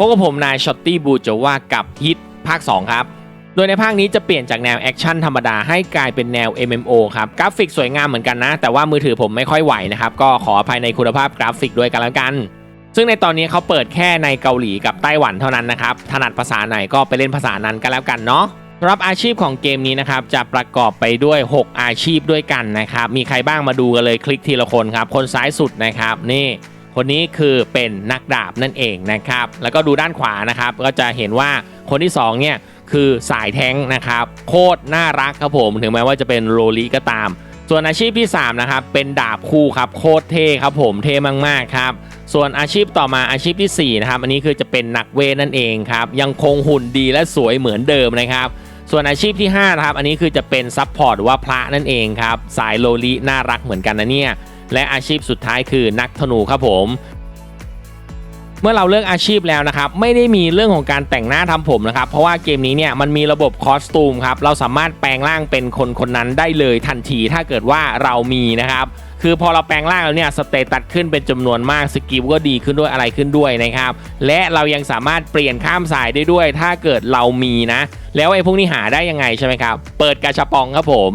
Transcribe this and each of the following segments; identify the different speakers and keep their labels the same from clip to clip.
Speaker 1: พบกับผมนายช็อตตี้บูจะว่ากับฮิตภาค 2 ครับ โดยในภาคนี้จะเปลี่ยนจากแนวแอคชั่นธรรมดาให้กลายเป็นแนว MMO ครับ กราฟิกสวยงามเหมือนกันนะ แต่ว่ามือถือผมไม่ค่อยไหวนะครับ ก็ขออภัยในคุณภาพกราฟิกด้วยกันแล้วกัน ซึ่งในตอนนี้เขาเปิดแค่ในเกาหลีกับไต้หวันเท่านั้นนะครับ ถนัดภาษาไหนก็ไปเล่นภาษานั้นกันแล้วกันเนาะสำหรับอาชีพของเกมนี้นะครับจะประกอบไปด้วย 6 อาชีพด้วยกันนะครับมีใครบ้างมาดูกันเลยคลิกทีละคนครับคนซ้ายสุดนะครับนี่ คนนี้คือเป็นนักดาบนั่นเองนะครับ แล้วก็ดูด้านขวานะครับ ก็จะเห็นว่าคนที่2เนี่ยคือสายแท้งนะครับ โคตรน่ารักครับผม ถึงแม้ว่าจะเป็นโรลีก็ตาม ส่วนอาชีพที่ 3 นะครับ เป็นดาบคู่ครับ โคตรเท่ครับผมเท่มากๆครับ ส่วนอาชีพต่อมาอาชีพทีสี่4 นะครับ อันนี้คือจะเป็นนักเวทนั่นเองครับ ยังคงหุ่นดีและสวยเหมือนเดิมนะครับส่วนอาชีพที่5นะครับ อันนี้คือจะเป็นซับพอร์ตหรือว่าพระนั่นเองครับ สายโลลิน่ารักเหมือนกันนะเนี่ย และอาชีพสุดท้ายคือนักธนูครับผม เมื่อเราเลือกอาชีพแล้วนะครับ ไม่ได้มีเรื่องของการแต่งหน้าทำผมนะครับ เพราะว่าเกมนี้เนี่ยมันมีระบบคอสตูมครับเราสามารถแปลงร่างเป็นคนคนนั้นได้เลยทันทีถ้าเกิดว่าเรามีนะครับคือพอเราแปลงร่างแล้วเนี่ยสเตตัสขึ้นเป็นจำนวนมากสกิลก็ดีขึ้นด้วยอะไรขึ้นด้วยนะครับ และเรายังสามารถเปลี่ยนข้ามสายได้ด้วย ถ้าเกิดเรามีนะ แล้วไอ้พวกนี้หาได้ยังไงใช่ไหมครับ เปิดกาชาปองครับผม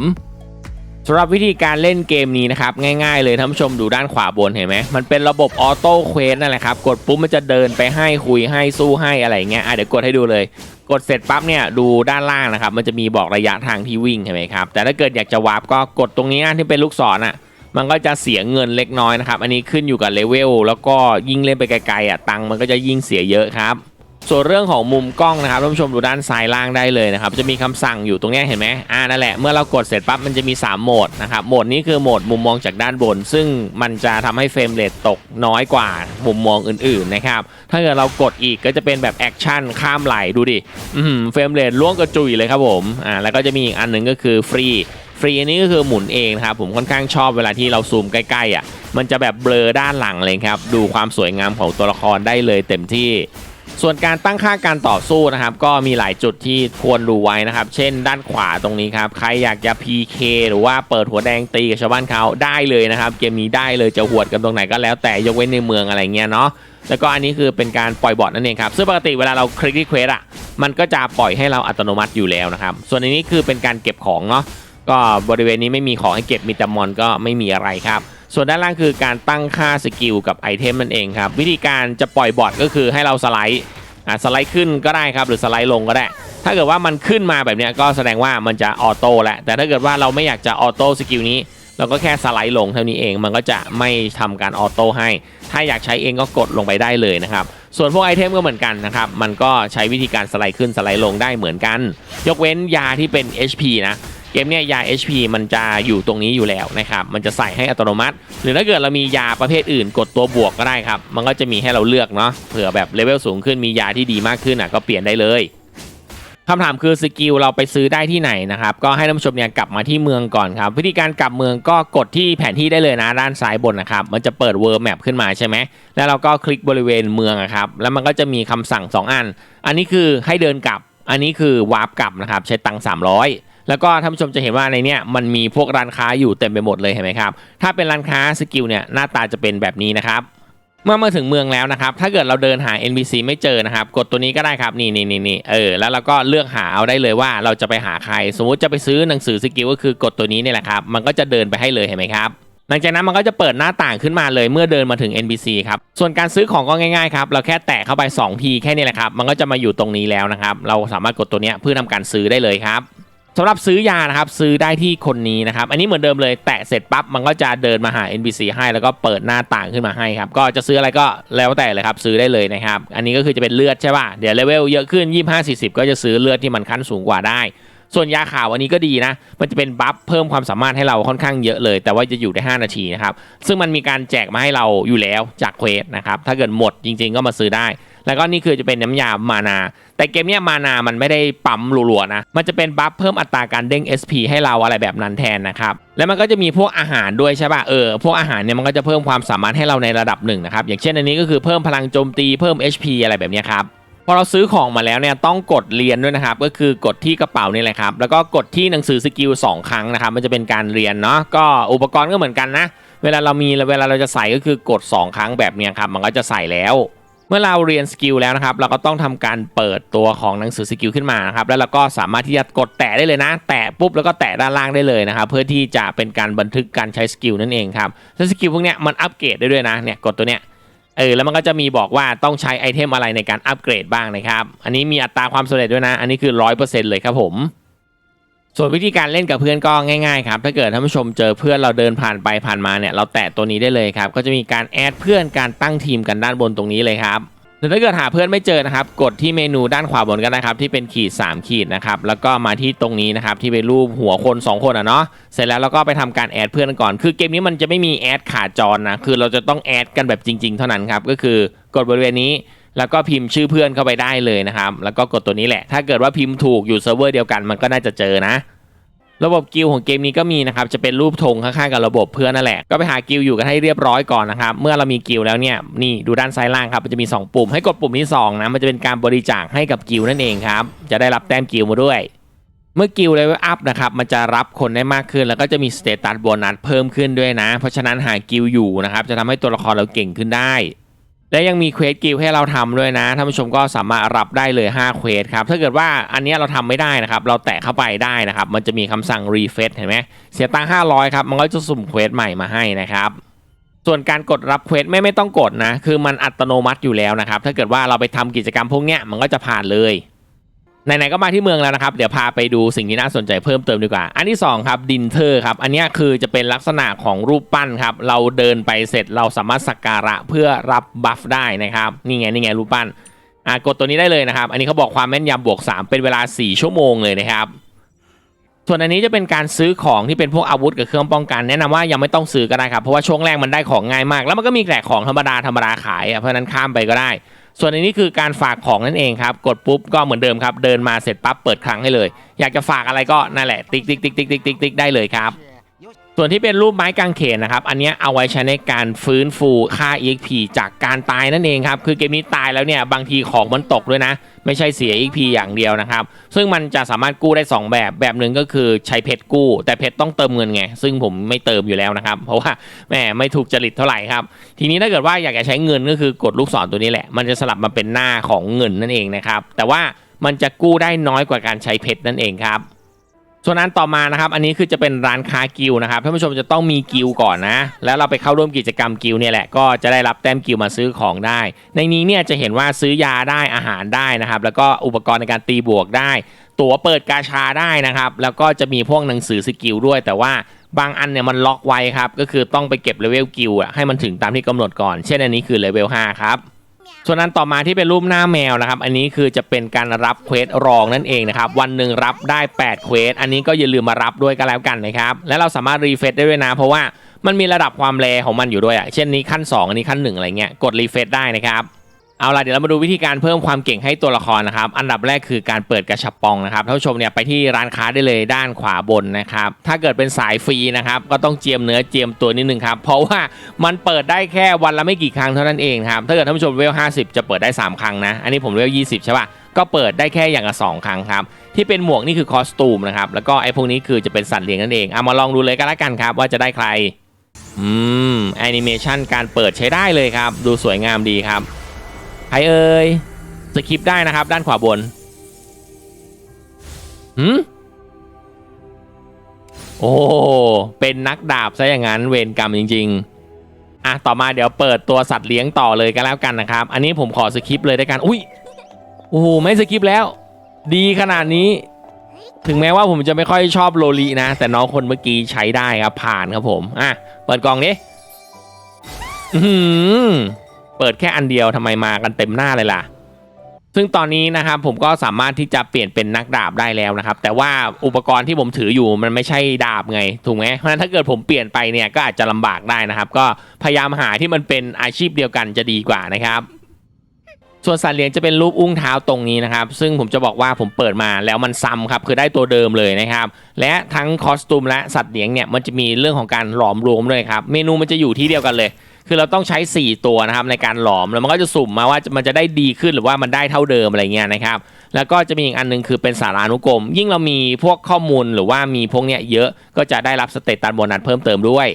Speaker 1: สำหรับวิธีการเล่นเกมนี้นะครับง่ายๆเลยท่านผู้ชมดูด้านขวาบนเห็นไหมมันเป็นระบบออโต้เควสนั่นแหละครับกดปุ๊บมันจะเดินไปให้คุยให้สู้ให้อะไรเงี้ยอะเดี๋ยวกดให้ดูเลย กดเสร็จปั๊บเนี่ยดูด้านล่างนะครับมันจะมีบอกระยะทางที่วิ่งเห็นไหมครับแต่ถ้าเกิดอยากจะวาร์ปก็กดตรงนี้นะที่เป็นลูกศรอะมันก็จะเสียเงินเล็กน้อยนะครับอันนี้ขึ้นอยู่กับเลเวลแล้วก็ยิ่งเล่นไปไกลๆอะตังค์มันก็จะยิ่งเสียเยอะครับ ส่วนเรื่องของมุมกล้องนะครับท่านผู้ชมดูด้านซ้ายล่างได้เลยนะครับจะมีคำสั่งอยู่ตรงนี้เห็นไหมอ่านั่นแหละเมื่อเรากดเสร็จปั๊บมันจะมี 3 โหมดนะครับโหมดนี้คือโหมดมุมมองจากด้านบน ซึ่งมันจะทำให้เฟรมเรทตกน้อยกว่ามุมมองอื่นๆนะครับถ้าเกิดเรากดอีกก็จะเป็นแบบแอคชั่นข้ามไหลดูดิเฟรมเรทล่วงกระจุยเลยครับผมอ่าแล้วก็จะมีอีกอันหนึ่งก็คือฟรีฟรีอันนี้ก็คือหมุนเองนะครับผมค่อนข้างชอบเวลาที่เราซูมใกล้ๆอะมันจะแบบเบลอด้านหลังเลยครับดูความสวยงามของตัวละครได้เลยเต็มที่ ส่วนการตั้งค่าการต่อสู้นะครับ ก็มีหลายจุดที่ควรดูไว้นะครับ เช่น ด้านขวาตรงนี้ครับ ใครอยากจะ PK หรือว่าเปิดหัวแดงตีกับชาวบ้านเขาได้เลยนะครับ เกมนี้ได้เลยจะหวดกันตรงไหนก็แล้วแต่ยกเว้นในเมืองอะไรเงี้ยเนาะแล้วก็อันนี้คือเป็นการปล่อยบอทนั่นเองครับ ซึ่งปกติเวลาเราคลิกที่เควสอะมันก็จะปล่อยให้เราอัตโนมัติอยู่แล้วนะครับ ส่วนอันนี้คือเป็นการเก็บของเนาะก็บริเวณนี้ไม่มีของให้เก็บมีแต่มอนก็ไม่มีอะไรครับ ส่วนด้านล่างคือการตั้งค่าสกิลกับไอเทมนั่นเองครับ วิธีการจะปล่อยบอทก็คือให้เราสไลด์อะสไลด์ขึ้นก็ได้ครับหรือสไลด์ลงก็ได้ ถ้าเกิดว่ามันขึ้นมาแบบนี้ก็แสดงว่ามันจะออโต้แหละแต่ถ้าเกิดว่าเราไม่อยากจะออโต้สกิลนี้เราก็แค่สไลด์ลงเท่านี้เอง มันก็จะไม่ทำการออโต้ให้ ถ้าอยากใช้เองก็กดลงไปได้เลยนะครับ ส่วนพวกไอเทมก็เหมือนกันนะครับ มันก็ใช้วิธีการสไลด์ขึ้นสไลด์ลงได้เหมือนกัน ยกเว้นยาที่เป็น HP นะ เกมเนี้ยยา HP มันจะอยู่ตรงนี้อยู่แล้วนะครับมันจะใส่ให้อัตโนมัติ หรือถ้าเกิดเรามียาประเภทอื่นกดตัวบวกก็ได้ครับ มันก็จะมีให้เราเลือกเนาะเผื่อแบบเลเวลสูงขึ้นมียาที่ดีมากขึ้นอะก็เปลี่ยนได้เลยคำถามคือสกิลเราไปซื้อได้ที่ไหนนะครับก็ให้ท่านผู้ชมเนี่ยกลับมาที่เมืองก่อนครับวิธีการกลับเมืองก็กดที่แผนที่ได้เลยนะด้านซ้ายบนนะครับมันจะเปิดเวิร์แมปขึ้นมาใช่ไหมแล้วเราก็คลิกบริเวณเมืองครับแล้วมันก็จะมีคำสั่ง 2 อัน อันนี้คือให้เดินกลับ อันนี้คือวาร์ปกลับนะครับใช้ตังค์300 แล้วก็ท่านผู้ชมจะเห็นว่าในเนี้ยมันมีพวกร้านค้าอยู่เต็มไปหมดเลยเห็นไหมครับ ถ้าเป็นร้านค้าสกิลเนี่ยหน้าตาจะเป็นแบบนี้นะครับ เมื่อมาถึงเมืองแล้วนะครับ ถ้าเกิดเราเดินหา NPC ไม่เจอนะครับ กดตัวนี้ก็ได้ครับนี่นี่นี่นี่เออแล้วเราก็เลือกหาเอาได้เลยว่าเราจะไปหาใคร สมมุติจะไปซื้อหนังสือสกิลก็คือกดตัวนี้เนี่ยแหละครับมันก็จะเดินไปให้เลยเห็นไหมครับหลังจากนั้นมันก็จะเปิดหน้าต่างขึ้นมาเลยเมื่อเดินมาถึง NPC ครับ ส่วนการซื้อของก็ง่ายๆครับ เราแค่แตะเข้าไป 2 ทีแค่นี้แหละครับ มันก็จะมาอยู่ตรงนี้แล้วนะครับ เราสามารถกดตัวนี้เพื่อทำการซื้อได้เลยครับ สำหรับซื้อยานะครับซื้อได้ที่คนนี้นะครับ อันนี้เหมือนเดิมเลยแตะเสร็จปั๊บมันก็จะเดินมาหา NPC ให้แล้วก็เปิดหน้าต่างขึ้นมาให้ครับ ก็จะซื้ออะไรก็แล้วแต่เลยครับซื้อได้เลยนะครับ อันนี้ก็คือจะเป็นเลือดใช่ป่ะเดี๋ยวเลเวลเยอะขึ้น 25 40 ก็จะซื้อเลือดที่มันขั้นสูงกว่าได้ ส่วนยาขาวอันนี้ก็ดีนะ มันจะเป็นบัฟเพิ่มความสามารถให้เราค่อนข้างเยอะเลย แต่ว่าจะอยู่ได้ 5 นาทีนะครับซึ่งมันมีการแจกมาให้เราอยู่แล้วจากเควสนะครับถ้าเกิดหมดจริง ๆ ก็มาซื้อได้ แล้วก็นี่คือจะเป็นน้ำยามานา แต่เกมเนี้ยมานามันไม่ได้ปั๊มรัวๆนะ มันจะเป็นบัฟเพิ่มอัตราการเด้ง SP ให้เราอะไรแบบนั้นแทนนะครับ แล้วมันก็จะมีพวกอาหารด้วยใช่ป่ะ เออ พวกอาหารเนี่ยมันก็จะเพิ่มความสามารถให้เราในระดับหนึ่งนะครับ อย่างเช่นอันนี้ก็คือเพิ่มพลังโจมตีเพิ่ม HP อะไรแบบนี้ครับพอเราซื้อของมาแล้วเนี่ยต้องกดเรียนด้วยนะครับ ก็คือกดที่กระเป๋านี่แหละครับ แล้วก็กดที่หนังสือสกิล2ครั้งนะครับ มันจะเป็นการเรียนเนาะก็อุปกรณ์ก็เหมือนกันนะ เวลาเรามีเวลาเราจะใส่ก็คือกด 2 ครั้งแบบนี้ครับมันก็จะใส่แล้ว มื่อเราเรียนสกิลแล้วนะครับ เราก็ต้องทำการเปิดตัวของหนังสือสกิลขึ้นมานะครับ แล้วเราก็สามารถที่จะกดแตะได้เลยนะ แตะปุ๊บแล้วก็แตะด้านล่างได้เลยนะครับ เพื่อที่จะเป็นการบันทึกการใช้สกิลนั่นเองครับซึ่งสกิลพวกเนี้ยมันอัปเกรดได้ด้วยนะ เนี่ยกดตัวเนี้ย เออ แล้วมันก็จะมีบอกว่าต้องใช้ไอเทมอะไรในการอัปเกรดบ้างนะครับ อันนี้มีอัตราความสำเร็จด้วยนะ อันนี้คือ 100%เลยครับผม ส่วนวิธีการเล่นกับเพื่อนก็ง่ายๆครับถ้าเกิดท่านผู้ชมเจอเพื่อนเราเดินผ่านไปผ่านมาเนี่ยเราแตะตัวนี้ได้เลยครับก็จะมีการแอดเพื่อนการตั้งทีมกันด้านบนตรงนี้เลยครับหรือถ้าเกิดหาเพื่อนไม่เจอนะครับกดที่เมนูด้านขวาบนก็ได้ครับที่เป็นขีด 3 ขีดนะครับแล้วก็มาที่ตรงนี้นะครับที่เป็นรูปหัวคน 2 คนอะเนาะเสร็จแล้วเราก็ไปทำการแอดเพื่อนก่อน คือเกมนี้มันจะไม่มีแอดขาจรนะคือเราจะต้องแอดกันแบบจริง ๆ เท่านั้นครับก็คือกดบริเวณนี้ แล้วก็พิมพ์ชื่อเพื่อนเข้าไปได้เลยนะครับ แล้วก็กดตัวนี้แหละ ถ้าเกิดว่าพิมพ์ถูกอยู่เซิร์ฟเวอร์เดียวกันมันก็น่าจะเจอนะ ระบบกิลของเกมนี้ก็มีนะครับ จะเป็นรูปธงข้างๆกับระบบเพื่อนนั่นแหละ ก็ไปหากิลอยู่กันให้เรียบร้อยก่อนนะครับ เมื่อเรามีกิลแล้วเนี่ย นี่ดูด้านซ้ายล่างครับมันจะมี 2 ปุ่ม ให้กดปุ่มที่2นะ มันจะเป็นการบริจาคให้กับกิลนั่นเองครับ จะได้รับแต้มกิลมาด้วยเมื่อกิลเลเวลอัพนะครับมันจะรับคนได้มากขึ้น แล้วก็จะมีสเตตัสโบนัสเพิ่มขึ้นด้วยนะ เพราะฉะนั้นหากิลอยู่นะครับจะทำให้ตัวละครเราเก่งขึ้นได้ และยังมีเควสกิลให้เราทำด้วยนะท่านผู้ชมก็สามารถรับได้เลย5เควสครับถ้าเกิดว่าอันนี้เราทำไม่ได้นะครับ เราแตะเข้าไปได้นะครับ มันจะมีคำสั่งรีเฟซเห็นไหมเสียตังค์500ครับมันก็จะสุ่มเควสใหม่มาให้นะครับส่วนการกดรับเควสไม่ไม่ต้องกดนะ คือมันอัตโนมัติอยู่แล้วนะครับ ถ้าเกิดว่าเราไปทำกิจกรรมพวกเนี้ยมันก็จะผ่านเลย ไหนๆก็มาที่เมืองแล้วนะครับ เดี๋ยวพาไปดูสิ่งที่น่าสนใจเพิ่มเติมดีกว่า อันที่2ครับดินเทอร์ครับ อันนี้คือจะเป็นลักษณะของรูปปั้นครับ เราเดินไปเสร็จเราสามารถสักการะเพื่อรับบัฟได้นะครับ นี่ไงนี่ไงรูปปั้นอ่ากดตัวนี้ได้เลยนะครับ อันนี้เขาบอกความแม่นยำบวก 3 เป็นเวลา 4 ชั่วโมงเลยนะครับ ส่วนอันนี้จะเป็นการซื้อของที่เป็นพวกอาวุธกับเครื่องป้องกัน แนะนำว่ายังไม่ต้องซื้อก็ได้ครับ เพราะว่าช่วงแรกมันได้ของง่ายมาก แล้วมันก็มีแจกของธรรมดาธรรมดาขายเพราะฉะนั้นข้ามไปก็ได้ ส่วนอันนี้คือการฝากของนั่นเองครับ กดปุ๊บก็เหมือนเดิมครับ เดินมาเสร็จปั๊บเปิดครั้งให้เลย อยากจะฝากอะไรก็นั่นแหละ ติ๊กติ๊กติ๊กติ๊กติ๊กติ๊กติ๊กได้เลยครับ ส่วนที่เป็นรูปไม้กางเขนนะครับ อันนี้เอาไว้ใช้ในการฟื้นฟูค่า EXP จากการตายนั่นเองครับ คือเกมนี้ตายแล้วเนี่ยบางทีของมันตกด้วยนะ ไม่ใช่เสีย EXP อย่างเดียวนะครับ ซึ่งมันจะสามารถกู้ได้ 2 แบบ แบบหนึ่งก็คือใช้เพชรกู้ แต่เพชรต้องเติมเงินไง ซึ่งผมไม่เติมอยู่แล้วนะครับ เพราะว่าแหมไม่ถูกจริตเท่าไหร่ครับ ทีนี้ถ้าเกิดว่าอยากจะใช้เงินก็คือกดลูกศรตัวนี้แหละ มันจะสลับมาเป็นหน้าของเงินนั่นเองนะครับ แต่ว่ามันจะกู้ได้น้อยกว่าการใช้เพชรนั่นเองครับ ส่วนนั้นต่อมานะครับ อันนี้คือจะเป็นร้านค้ากิลนะครับท่านผู้ชมจะต้องมีกิลก่อนนะ แล้วเราไปเข้าร่วมกิจกรรมกิลเนี่ยแหละก็จะได้รับแต้มกิลมาซื้อของได้ ในนี้เนี่ยจะเห็นว่าซื้อยาได้อาหารได้นะครับ แล้วก็อุปกรณ์ในการตีบวกได้ ตั๋วเปิดกาชาได้นะครับ แล้วก็จะมีพวกหนังสือสกิลด้วย แต่ว่าบางอันเนี่ยมันล็อกไว้ครับก็คือต้องไปเก็บเลเวลกิลอะให้มันถึงตามที่กำหนดก่อน เช่นอันนี้คือเลเวล5ครับ ส่วนนั้นต่อมาที่เป็นรูปหน้าแมวนะครับ อันนี้คือจะเป็นการรับเควสรองนั่นเองนะครับ วันหนึ่งรับได้8เควสอันนี้ก็อย่าลืมมารับด้วยก็แล้วกันนะครับ และเราสามารถรีเฟซได้ด้วยนะ เพราะว่ามันมีระดับความแรของมันอยู่ด้วยอะเช่นนี้ขั้น 2 อันนี้ขั้น1อะไรเงี้ยกดรีเฟซได้นะครับ เอาล่ะเดี๋ยวเรามาดูวิธีการเพิ่มความเก่งให้ตัวละครนะครับ อันดับแรกคือการเปิดกระชับปองนะครับท่านผู้ชมเนี่ยไปที่ร้านค้าได้เลยด้านขวาบนนะครับ ถ้าเกิดเป็นสายฟรีนะครับ ก็ต้องเจียมเนื้อเจียมตัวนิดนึงครับ เพราะว่ามันเปิดได้แค่วันละไม่กี่ครั้งเท่านั้นเองครับ ถ้าเกิดท่านผู้ชมเวล 50 จะเปิดได้ 3 ครั้งนะ อันนี้ผมเวล 20 ใช่ป่ะก็เปิดได้แค่อย่างละสองครั้งครับ ที่เป็นหมวกนี่คือคอสตูมนะครับ แล้วก็ไอ้พวกนี้คือจะเป็นสัตว์เลี้ยงนั่นเองเอามาลองดูเลยก็แล้วกันครับว่าจะได้ใคร อืมแอนิเมชันการเปิดใช้ได้เลยครับ ดูสวยงามดีครับ ใครเอ่ยสคริปได้นะครับ ด้านขวาบนหืมโอ้เป็นนักดาบซะอย่างนั้นเวรกรรมจริง ๆ อะ ต่อมาเดี๋ยวเปิดตัวสัตว์เลี้ยงต่อเลยก็แล้วกันนะครับ อันนี้ผมขอสคริปเลยได้กัน อุ้ยโอ้โหไม่สคริปแล้ว ดีขนาดนี้ ถึงแม้ว่าผมจะไม่ค่อยชอบโลลีนะ แต่น้องคนเมื่อกี้ใช้ได้ครับผ่านครับผม อะ เปิดกล่องนี้อือหือ เปิดแค่อันเดียวทำไมมากันเต็มหน้าเลยล่ะ ซึ่งตอนนี้นะครับผมก็สามารถที่จะเปลี่ยนเป็นนักดาบได้แล้วนะครับ แต่ว่าอุปกรณ์ที่ผมถืออยู่มันไม่ใช่ดาบไงถูกไหมเพราะฉะนั้นถ้าเกิดผมเปลี่ยนไปเนี่ยก็อาจจะลำบากได้นะครับ ก็พยายามหาที่มันเป็นอาชีพเดียวกันจะดีกว่านะครับส่วนสัตว์เลี้ยงจะเป็นรูปอุ้งเท้าตรงนี้นะครับ ซึ่งผมจะบอกว่าผมเปิดมาแล้วมันซ้ำครับคือได้ตัวเดิมเลยนะครับ และทั้งคอสตูมและสัตว์เลี้ยงเนี่ยมันจะมีเรื่องของการหลอมรวมด้วยครับ เมนูมันจะอยู่ที่เดียวกันเลย คือเราต้องใช้ 4 ตัวนะครับในการหลอมแล้วมันก็จะสุ่มมาว่ามันจะได้ดีขึ้นหรือว่ามันได้เท่าเดิมอะไรเงี้ยนะครับแล้วก็จะมีอีกอันหนึงคือเป็นสารานุกรม ยิ่งเรามีพวกข้อมูลหรือว่ามีพวกเนี้ยเยอะก็จะได้รับสเตตัสโบนัสเพิ่มเติมด้วย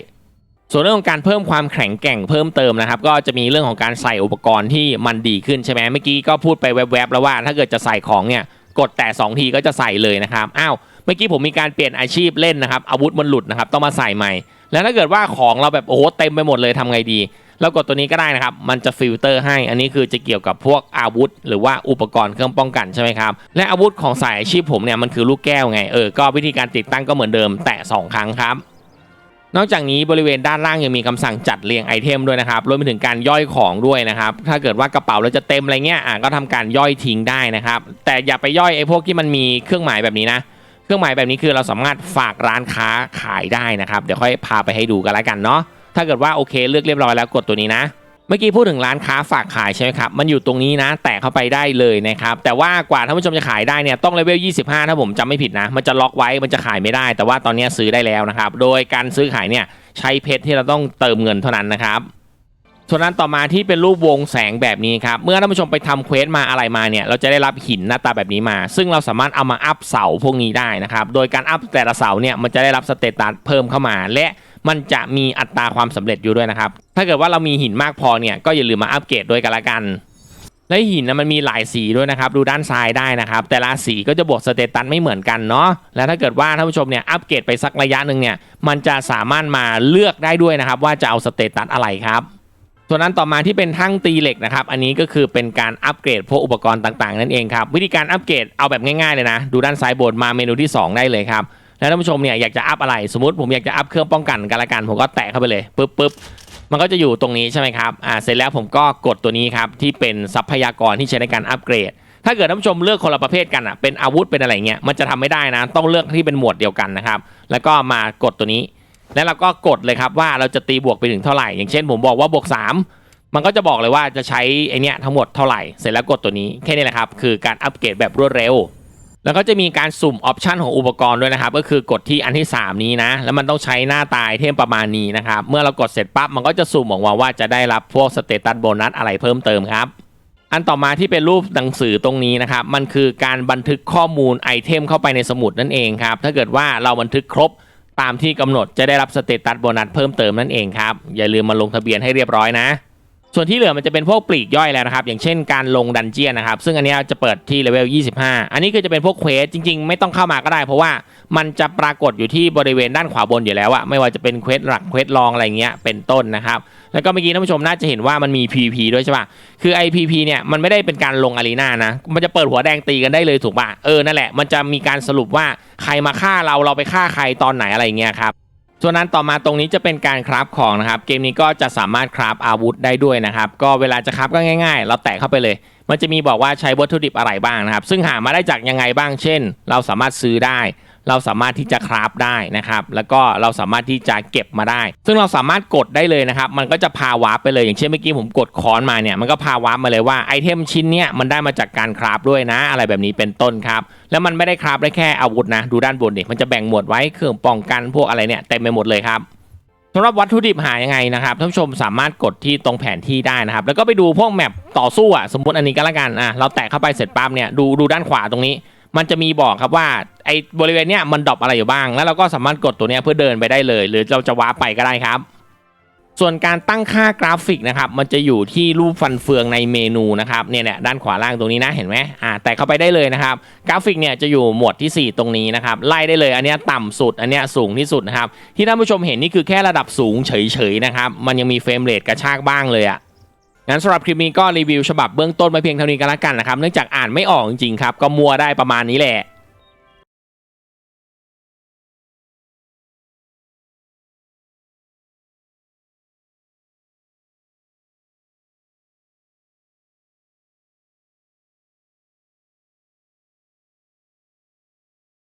Speaker 1: ส่วนเรื่องของการเพิ่มความแข็งแกร่งเพิ่มเติมนะครับ ก็จะมีเรื่องของการใส่อุปกรณ์ที่มันดีขึ้นใช่ไหมเมื่อกี้ก็พูดไปแวบๆแล้วว่าถ้าเกิดจะใส่ของเนี่ยกดแต่ 2 ทีก็จะใส่เลยนะครับอ้าว เมื่อกี้ผมมีการเปลี่ยนอาชีพเล่นนะครับ อาวุธมันหลุดนะครับ ต้องมาใส่ใหม่ แล้วถ้าเกิดว่าของเราแบบโอ้โหเต็มไปหมดเลยทำไงดีเรากดตัวนี้ก็ได้นะครับ มันจะฟิลเตอร์ให้ อันนี้คือจะเกี่ยวกับพวกอาวุธ หรือว่าอุปกรณ์เครื่องป้องกันใช่ไหมครับ และอาวุธของสายอาชีพผมเนี่ยมันคือลูกแก้วไง เออ ก็วิธีการติดตั้งก็เหมือนเดิม แตะ 2 ครั้งครับ นอกจากนี้บริเวณด้านล่างยังมีคำสั่งจัดเรียงไอเทมด้วยนะครับ รวมไปถึงการย่อยของด้วยนะครับ ถ้าเกิดว่ากระเป๋าเราจะเต็มอะไรเงี้ย อะก็ทำการย่อยทิ้งได้นะครับ แต่อย่าไปย่อยไอ้พวกที่มันมีเครื่องหมายแบบนี้นะ เครื่องหมายแบบนี้คือเราสามารถฝากร้านค้าขายได้นะครับ เดี๋ยวค่อยพาไปให้ดูกันแล้วกันเนาะถ้าเกิดว่าโอเคเลือกเรียบร้อยแล้วกดตัวนี้นะเมื่อกี้พูดถึงร้านค้าฝากขายใช่ไหมครับ มันอยู่ตรงนี้นะ แตะเข้าไปได้เลยนะครับ แต่ว่ากว่าท่านผู้ชมจะขายได้เนี่ยต้องเลเวล 25 ถ้าผมจำไม่ผิดนะ มันจะล็อกไว้ มันจะขายไม่ได้ แต่ว่าตอนนี้ซื้อได้แล้วนะครับ โดยการซื้อขายเนี่ยใช้เพชรที่เราต้องเติมเงินเท่านั้นนะครับ ส่วนนั้นต่อมาที่เป็นรูปวงแสงแบบนี้ครับ เมื่อท่านผู้ชมไปทำเควสมาอะไรมาเนี่ย เราจะได้รับหินหน้าตาแบบนี้มา ซึ่งเราสามารถเอามาอัพเสาพวกนี้ได้นะครับ โดยการอัพแต่ละเสาเนี่ย มันจะได้รับสเตตัสเพิ่มเข้ามา และมันจะมีอัตราความสำเร็จอยู่ด้วยนะครับ ถ้าเกิดว่าเรามีหินมากพอเนี่ย ก็อย่าลืมมาอัปเกรดด้วยกันละกัน และหินนะมันมีหลายสีด้วยนะครับ ดูด้านซ้ายได้นะครับ แต่ละสีก็จะบวกสเตตัสไม่เหมือนกันเนาะ แล้วถ้าเกิดว่าท่านผู้ชมเนี่ยอัปเกรดไปสักระยะหนึ่งเนี่ย มันจะสามารถมาเลือกได้ด้วยนะครับ ว่าจะเอาสเตตัสอะไรครับ ส่วนนั้นต่อมาที่เป็นทั้งตีเหล็กนะครับ อันนี้ก็คือเป็นการอัปเกรดพวกอุปกรณ์ต่างๆนั่นเองครับ วิธีการอัปเกรดเอาแบบง่ายๆเลยนะ ดูด้านซ้ายบนมาเมนูที่ 2 ได้เลยครับ แล้วท่านผู้ชมเนี่ยอยากจะอัพอะไร สมมติผมอยากจะอัพเครื่องป้องกันกันละกัน ผมก็แตะเข้าไปเลยปึ๊บปึ๊บมันก็จะอยู่ตรงนี้ใช่ไหมครับ อ่า เสร็จแล้วผมก็กดตัวนี้ครับที่เป็นทรัพยากรที่ใช้ในการอัปเกรด ถ้าเกิดท่านผู้ชมเลือกคนละประเภทกันอะ เป็นอาวุธเป็นอะไรเงี้ย มันจะทำไม่ได้นะ ต้องเลือกที่เป็นหมวดเดียวกันนะครับ แล้วก็มากดตัวนี้ แล้วเราก็กดเลยครับว่าเราจะตีบวกไปถึงเท่าไหร่ อย่างเช่นผมบอกว่าบวก 3 มันก็จะบอกเลยว่าจะใช้ไอเนี้ยทั้งหมดเท่าไหร่ เสร็จแล้วกดตัวนี้แค่นี้แหละครับ คือการอัปเกรดแบบรวดเร็ว แล้วก็จะมีการสุ่มออปชันของอุปกรณ์ด้วยนะครับ ก็คือกดที่อันที่ 3 นี้นะ แล้วมันต้องใช้หน้าตายเทมประมาณนี้นะครับ เมื่อเรากดเสร็จปั๊บมันก็จะสุ่มออกมาว่าจะได้รับพวกสเตตัสโบนัสอะไรเพิ่มเติมครับอันต่อมาที่เป็นรูปหนังสือตรงนี้นะครับ มันคือการบันทึกข้อมูลไอเทมเข้าไปในสมุดนั่นเองครับ ถ้าเกิดว่าเราบันทึกครบ ตามที่กำหนดจะได้รับสเตตัสโบนัสเพิ่มเติมนั่นเองครับ อย่าลืมมาลงทะเบียนให้เรียบร้อยนะ ส่วนที่เหลือมันจะเป็นพวกปลีกย่อยแล้วนะครับ อย่างเช่นการลงดันเจียนนะครับ ซึ่งอันนี้จะเปิดที่เลเวล 25 อันนี้ก็จะเป็นพวกเควสจริง ๆ ไม่ต้องเข้ามาก็ได้ เพราะว่ามันจะปรากฏอยู่ที่บริเวณด้านขวาบนอยู่แล้วอะไม่ว่าจะเป็นเควสหลักเควสรองอะไรเงี้ยเป็นต้นนะครับ แล้วก็เมื่อกี้ท่านผู้ชมน่าจะเห็นว่ามันมี PP ด้วยใช่ปะคือ IPP เนี่ยมันไม่ได้เป็นการลงอารีนานะ มันจะเปิดหัวแดงตีกันได้เลยถูกปะเออนั่นแหละ มันจะมีการสรุปว่าใครมาฆ่าเราเราไปฆ่าใครตอนไหนอะไรเงี้ยครับ ส่วนนั้นต่อมาตรงนี้จะเป็นการคราฟของนะครับ เกมนี้ก็จะสามารถคราฟอาวุธได้ด้วยนะครับ ก็เวลาจะคราฟก็ง่าย ๆ เราแตะเข้าไปเลย มันจะมีบอกว่าใช้วัตถุดิบอะไรบ้างนะครับ ซึ่งหามาได้จากยังไงบ้าง เช่น เราสามารถซื้อได้ เราสามารถที่จะคราฟได้นะครับ แล้วก็เราสามารถที่จะเก็บมาได้ ซึ่งเราสามารถกดได้เลยนะครับ มันก็จะพาวาร์ปไปเลย อย่างเช่นเมื่อกี้ผมกดค้อนมาเนี่ยมันก็พาวาร์ปมาเลยว่าไอเทมชิ้นเนี้ยมันได้มาจากการคราฟด้วยนะ อะไรแบบนี้เป็นต้นครับ แล้วมันไม่ได้คราฟได้แค่อาวุธนะ ดูด้านบนดิมันจะแบ่งหมวดไว้เครื่องป้องกันพวกอะไรเนี่ยเต็มไปหมดเลยครับสำหรับวัตถุดิบหายังไงนะครับท่านผู้ชมสามารถกดที่ตรงแผนที่ได้นะครับ แล้วก็ไปดูพวกแมปต่อสู้อะสมมติอันนี้ก็แล้วกันอะเราแตะเข้าไปเสร็จปั๊บเนี่ยดูดูด้านขวาตรงนี้ มันจะมีบอกครับว่าไอ้บริเวณเนี้ยมันดรอปอะไรอยู่บ้าง แล้วเราก็สามารถกดตัวเนี้ยเพื่อเดินไปได้เลย หรือเราจะว้าไปก็ได้ครับ ส่วนการตั้งค่ากราฟิกนะครับ มันจะอยู่ที่รูปฟันเฟืองในเมนูนะครับเนี่ยเนี่ยด้านขวาล่างตรงนี้นะเห็นไหมอ่าแต่เข้าไปได้เลยนะครับ กราฟิกเนี่ยจะอยู่หมวดที่ 4 ตรงนี้นะครับไล่ได้เลยอันเนี้ยต่ำสุดอันเนี้ยสูงที่สุดนะครับที่ท่านผู้ชมเห็นนี่คือแค่ระดับสูงเฉยๆนะครับมันยังมีเฟรมเรทกระชากบ้างเลยอะ งั้นสำหรับคลิปนี้ก็รีวิวฉบับเบื้องต้นมาเพียงเท่านี้กันละกันนะครับ เนื่องจากอ่านไม่ออกจริงๆครับ ก็มัวได้ประมาณนี้แหละ